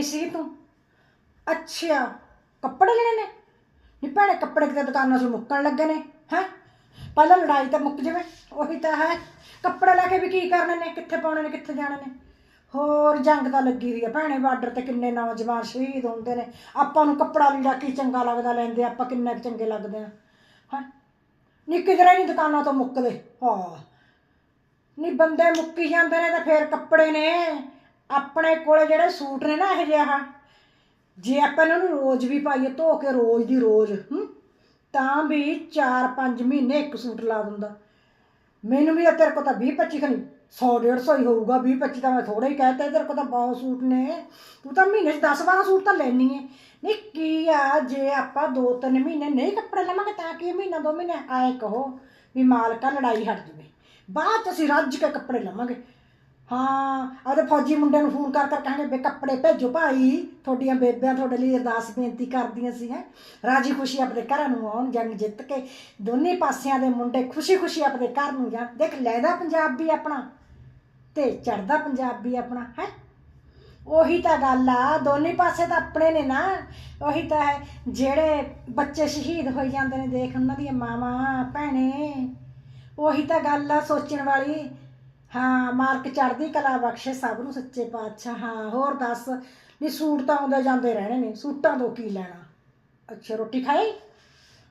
ਆਈ ਸੀ ਤੂੰ? ਅੱਛਾ, ਕੱਪੜੇ ਲੈਣੇ ਨੇ? ਨਹੀਂ ਭੈਣੇ, ਕੱਪੜੇ ਕਿਤੇ ਦੁਕਾਨਾਂ 'ਚੋਂ ਮੁੱਕਣ ਲੱਗੇ ਨੇ, ਹੈ? ਪਹਿਲਾਂ ਲੜਾਈ ਤਾਂ ਮੁੱਕ ਜਾਵੇ, ਉਹੀ ਤਾਂ ਹੈ। ਕੱਪੜੇ ਲੈ ਕੇ ਵੀ ਕੀ ਕਰਨੇ ਨੇ? ਕਿੱਥੇ ਪਾਉਣੇ ਨੇ, ਕਿੱਥੇ ਜਾਣੇ ਨੇ? ਹੋਰ ਜੰਗ ਤਾਂ ਲੱਗੀ ਹੋਈ ਆ ਭੈਣੇ, ਬਾਰਡਰ ਤੇ ਕਿੰਨੇ ਨੌਜਵਾਨ ਸ਼ਹੀਦ ਹੁੰਦੇ ਨੇ। ਆਪਾਂ ਨੂੰ ਕੱਪੜਾ ਲੀੜਾ ਕੀ ਚੰਗਾ ਲੱਗਦਾ ਲੈਂਦੇ ਆਪਾਂ ਕਿੰਨੇ ਕੁ ਚੰਗੇ ਲੱਗਦੇ ਆ, ਹੈ? ਨਹੀਂ ਕਿਧਰੇ ਨਹੀਂ ਦੁਕਾਨਾਂ ਤੋਂ ਮੁੱਕਦੇ, ਹਾਂ। ਨਹੀਂ ਬੰਦੇ ਮੁੱਕੀ ਜਾਂਦੇ ਨੇ ਤਾਂ ਫੇਰ ਕੱਪੜੇ ਨੇ। ਆਪਣੇ ਕੋਲ ਜਿਹੜੇ ਸੂਟ ਨੇ ਨਾ ਇਹ ਜਿਹਾ ਜੇ ਆਪਾਂ ਇਹਨਾਂ ਨੂੰ ਰੋਜ਼ ਵੀ ਪਾਈਏ, ਧੋ ਕੇ ਰੋਜ਼ ਦੀ ਰੋਜ਼ ਤਾਂ ਵੀ 4-5 ਮਹੀਨੇ ਇੱਕ ਸੂਟ ਲਾ ਦਿੰਦਾ। ਮੈਨੂੰ ਵੀ ਤਾਂ ਤੇਰੇ ਕੋਲ ਤਾਂ 20 25 ਖਣੀ 100 150 ਹੀ ਹੋਊਗਾ 20 25 ਤਾਂ ਮੈਂ ਥੋੜਾ ਹੀ ਕਹਿਤਾ, ਤੇਰੇ ਕੋਲ ਤਾਂ ਬਹੁਤ ਸੂਟ ਨੇ। ਤੂੰ ਤਾਂ ਮਹੀਨੇ 'ਚ 10 12 ਸੂਟ ਤਾਂ ਲੈਣੀ ਹੈ ਨਹੀਂ, ਕੀ ਆ, ਜੇ ਆਪਾਂ 2-3 ਮਹੀਨੇ ਨਹੀਂ ਕੱਪੜੇ ਲਵਾਂਗੇ ਤਾਂ ਕੀ ਮਹੀਨਾ, ਦੋ ਮਹੀਨੇ? ਆਏ ਕਹੋ ਵੀ ਮਾਲਕਾ ਲੜਾਈ ਹਟ ਜਵੇ। ਬਾਅਦ 'ਚ ਅਸੀਂ ਰੱਜ ਕੇ ਕੱਪੜੇ ਲਵਾਂਗੇ। ਹਾਂ ਉਹਦੇ ਫੌਜੀ ਮੁੰਡਿਆਂ ਨੂੰ ਫੋਨ ਕਰ ਕਰ ਕਹਾਂਗੇ ਬੇ ਕੱਪੜੇ ਭੇਜੋ ਭਾਈ, ਤੁਹਾਡੀਆਂ ਬੇਬਿਆਂ ਤੁਹਾਡੇ ਲਈ ਅਰਦਾਸ ਬੇਨਤੀ ਕਰਦੀਆਂ ਸੀ, ਹੈ। ਰਾਜੀ ਖੁਸ਼ੀ ਆਪਣੇ ਘਰਾਂ ਨੂੰ ਆਉਣ, ਜੰਗ ਜਿੱਤ ਕੇ ਦੋਨੇ ਪਾਸਿਆਂ ਦੇ ਮੁੰਡੇ ਖੁਸ਼ੀ ਖੁਸ਼ੀ ਆਪਣੇ ਘਰ ਨੂੰ ਜਾਣ। ਦੇਖ ਲੈਦਾ ਪੰਜਾਬ ਵੀ ਆਪਣਾ ਤੇ ਚੜਦਾ ਪੰਜਾਬ ਵੀ ਆਪਣਾ, ਹੈ। ਉਹੀ ਤਾਂ ਗੱਲ ਆ, ਦੋਨੇ ਪਾਸੇ ਤਾਂ ਆਪਣੇ ਨੇ ਨਾ। ਉਹੀ ਤਾਂ ਹੈ, ਜਿਹੜੇ ਬੱਚੇ ਸ਼ਹੀਦ ਹੋਈ ਜਾਂਦੇ ਨੇ, ਦੇਖ ਉਹਨਾਂ ਦੀਆਂ ਮਾਵਾਂ, ਭੈਣੇ। ਉਹੀ ਤਾਂ ਗੱਲ ਆ ਸੋਚਣ ਵਾਲੀ। ਹਾਂ, ਮਾਲਕ ਚੜ੍ਹਦੀ ਕਲਾ ਬਖਸ਼ੇ, ਸਭ ਨੂੰ ਸੱਚੇ ਪਾਤਸ਼ਾਹ। ਹਾਂ, ਹੋਰ ਦੱਸ ਨਹੀਂ ਸੂਟ ਤਾਂ ਆਉਂਦੇ ਜਾਂਦੇ ਰਹਿਣੇ ਨੇ, ਸੂਟਾਂ ਤੋਂ ਕੀ ਲੈਣਾ? ਅੱਛਾ, ਰੋਟੀ ਖਾਈ?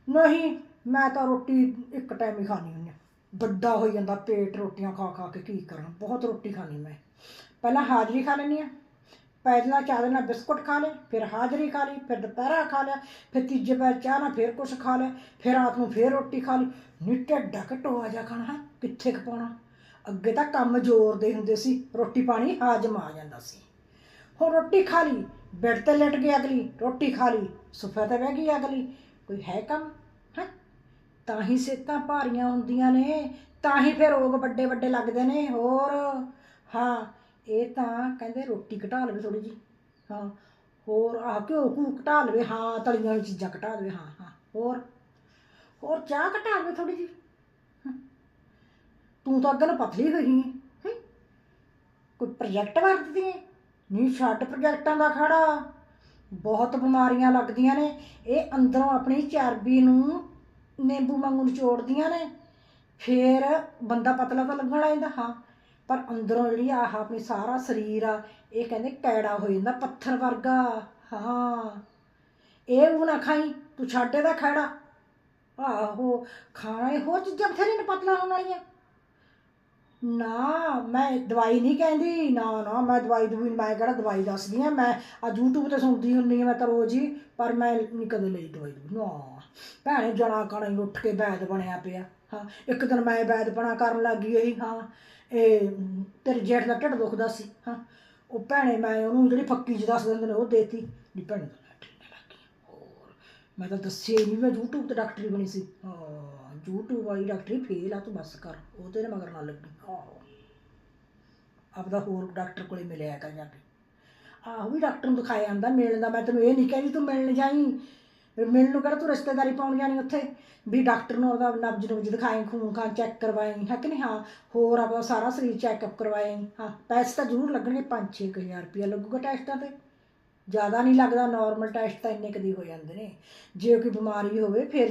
ਨਹੀਂ, ਮੈਂ ਤਾਂ ਰੋਟੀ ਇੱਕ ਟਾਈਮ ਹੀ ਖਾਣੀ ਹੁੰਦੀ ਵੱਡਾ ਹੋਈ ਜਾਂਦਾ, ਪੇਟ ਰੋਟੀਆਂ ਖਾ ਖਾ ਕੇ ਕੀ ਕਰਾਂ? ਬਹੁਤ ਰੋਟੀ ਖਾਣੀ ਮੈਂ। ਪਹਿਲਾਂ ਹਾਜ਼ਰੀ ਖਾ ਲੈਂਦੀ ਹਾਂ ਪਹਿਲਾਂ ਚਾਹ ਦੇ ਨਾਲ ਬਿਸਕੁਟ ਖਾ ਲਏ, ਫਿਰ ਹਾਜ਼ਰੀ ਖਾ ਲਈ, ਫਿਰ ਦੁਪਹਿਰਾ ਖਾ ਲਿਆ, ਫਿਰ ਤੀਜੇ ਪੈਰ ਚਾਹ ਨਾਲ ਫਿਰ ਕੁਝ ਖਾ ਲਿਆ, ਫਿਰ ਰਾਤ ਨੂੰ ਫਿਰ ਰੋਟੀ ਖਾ ਲਈ। ਨੀ ਢੱਡਾ ਘਟੋਆ ਜਾ ਖਾਣਾ, ਹੈ? ਕਿੱਥੇ ਕੁ ਅੱਗੇ ਤਾਂ ਕੰਮ ਜ਼ੋਰ ਦੇ ਹੁੰਦੇ ਸੀ, ਰੋਟੀ ਪਾਣੀ ਹਾਜ਼ਮ ਆ ਜਾਂਦਾ ਸੀ। ਹੁਣ ਰੋਟੀ ਖਾ ਲਈ, ਬੈੱਡ ਤੇ ਲਟ ਗਈ ਅਗਲੀ, ਰੋਟੀ ਖਾ ਲਈ, ਸੋਫੇ ਤੇ ਬਹਿ ਗਈ ਅਗਲੀ, ਕੋਈ ਹੈ ਕੰਮ? ਹੈ? ਤਾਂ ਹੀ ਸਿਹਤਾਂ ਭਾਰੀਆਂ ਹੁੰਦੀਆਂ ਨੇ, ਤਾਂ ਹੀ ਫਿਰ ਰੋਗ ਵੱਡੇ ਵੱਡੇ ਲੱਗਦੇ ਨੇ, ਹੋਰ? ਹਾਂ, ਇਹ ਤਾਂ ਕਹਿੰਦੇ ਰੋਟੀ ਘਟਾ ਲਵੇ ਥੋੜੀ ਜੀ ਹਾਂ। ਹੋਰ ਆਹ ਘਿਓ ਘੂ ਘਟਾ ਲਵੇ, ਹਾਂ, ਤਲੀਆਂ ਵਾਲੀ ਚੀਜ਼ਾਂ ਘਟਾ ਲਵੇ, ਹਾਂ ਹਾਂ। ਹੋਰ? ਹੋਰ ਚਾਹ ਘਟਾ ਲਵੇ ਥੋੜੀ ਜੀ ਤੂੰ ਤਾਂ ਅੱਗੇ ਨੂੰ ਪਤਲੀ ਹੋਈ ਹੈ? ਕੋਈ ਪ੍ਰੋਜੈਕਟ ਵਰਤਦੀ ਹੈ ਨਹੀਂ ਛੱਡ ਪ੍ਰੋਜੈਕਟਾਂ ਦਾ ਖੜਾ। ਬਹੁਤ ਬਿਮਾਰੀਆਂ ਲੱਗਦੀਆਂ ਨੇ। ਇਹ ਅੰਦਰੋਂ ਆਪਣੀ ਚਰਬੀ ਨੂੰ ਨਿੰਬੂ ਵਾਂਗੂ ਨਿਚੋੜਦੀਆਂ ਨੇ। ਫੇਰ ਬੰਦਾ ਪਤਲਾ ਤਾਂ ਲੱਗਣ ਲੱਗ ਹਾਂ। ਪਰ ਅੰਦਰੋਂ ਜਿਹੜੀ ਆਹ ਆਪਣੀ ਸਾਰਾ ਸਰੀਰ ਆ, ਇਹ ਕਹਿੰਦੇ ਕੈੜਾ ਹੋ ਜਾਂਦਾ, ਪੱਥਰ ਵਰਗਾ। ਹਾਂ। ਇਹ ਉਹ ਨਾ ਖਾਈ, ਤੂੰ ਛੱਡ ਇਹਦਾ ਖੜਾ। ਆਹੋ, ਖਾਣਾ ਇਹ ਹੋਰ ਚੀਜ਼ਾਂ ਬਥੇਰੀਆਂ ਨੇ ਪਤਲਾ ਹੋਣ ਵਾਲੀਆਂ। ਨਾ, ਮੈਂ ਦਵਾਈ ਨਹੀਂ ਕਹਿੰਦੀ, ਨਾ ਨਾ, ਮੈਂ ਦਵਾਈ ਦੂਈ ਮੈਂ ਕਿਹੜਾ ਦਵਾਈ ਦੱਸਦੀ ਆ? ਮੈਂ ਆ YouTube ਤੇ ਸੁਣਦੀ ਹੁੰਨੀ ਆ ਮੈਂ ਤਾਂ ਰੋਜ਼ ਹੀ, ਪਰ ਮੈਂ ਨਹੀਂ ਕਦੇ ਲਈ ਦਵਾਈ ਦੂਈ ਨਾ, ਭੈਣੇ ਜਣਾ ਕਣਾ ਹੀ ਉੱਠ ਕੇ ਬੈਦ ਬਣਿਆ ਪਿਆ। ਹਾਂ, ਇੱਕ ਦਿਨ ਮੈਂ ਬੈਦ ਬਣਾ ਕਰਨ ਲੱਗ ਗਈ ਇਹੀ, ਹਾਂ, ਇਹ, ਤੇਰੇ ਜੇਠ ਦਾ ਢਿੱਡ ਦੁਖਦਾ ਸੀ, ਹਾਂ। ਉਹ ਭੈਣੇ ਮੈਂ ਉਹਨੂੰ ਜਿਹੜੀ ਫੱਕੀ ਚ ਦੱਸ ਦਿੰਦੇ ਨੇ, ਉਹ ਦੇਤੀ। ਨਹੀਂ ਭੈਣੇ ਤਾਂ ਹੋਰ, ਮੈਂ ਤਾਂ ਦੱਸਿਆ ਨਹੀਂ ਮੈਂ YouTube ਤੇ ਡਾਕਟਰੀ ਬਣੀ ਸੀ। ਹਾਂ YouTube ਵਾਲੀ ਡਾਕਟਰੀ ਫੇਲ ਆ, ਤੂੰ ਬਸ ਕਰ। ਉਹ ਤੇਰੇ ਮਗਰ ਨਾ ਲੱਗੀ। ਆਹੋ। ਆਪਦਾ ਹੋਰ ਡਾਕਟਰ ਕੋਲੇ ਮਿਲਿਆ ਕਰ ਜਾ ਕੇ। ਆਹੋ ਵੀ ਡਾਕਟਰ ਨੂੰ ਦਿਖਾਇਆ ਜਾਂਦਾ, ਮਿਲਣ ਦਾ। ਮੈਂ ਤੈਨੂੰ ਇਹ ਨਹੀਂ ਕਹਿੰਦੀ ਤੂੰ ਮਿਲਣ ਜਾਈ। ਮਿਲਣ ਨੂੰ ਕਿਹੜਾ ਤੂੰ ਰਿਸ਼ਤੇਦਾਰੀ ਪਾਉਣ ਜਾਣੀ ਉੱਥੇ? ਵੀ ਡਾਕਟਰ ਨੂੰ ਉਹਦਾ ਨਬਜ ਨੁਬਜ ਦਿਖਾਏ ਖੂਨ ਖਾਨ ਚੈੱਕ ਕਰਵਾਏ ਹੈ ਕਿ ਨਹੀਂ? ਹਾਂ। ਹੋਰ ਆਪਦਾ ਸਾਰਾ ਸਰੀਰ ਚੈੱਕਅਪ ਕਰਵਾਏ ਹਾਂ। ਪੈਸੇ ਤਾਂ ਜ਼ਰੂਰ ਲੱਗਣਗੇ 5-6 ਹਜ਼ਾਰ ਰੁਪਇਆ ਲੱਗੂਗਾ ਟੈਸਟਾਂ ਤੇ। ਜ਼ਿਆਦਾ ਨਹੀਂ ਲੱਗਦਾ ਨਾਰਮਲ ਟੈਸਟ ਤਾਂ ਇੰਨੇ ਕਦੀ ਹੋ ਜਾਂਦੇ ਨੇ। ਜੇ ਕੋਈ ਬਿਮਾਰੀ ਹੋਵੇ, ਫਿਰ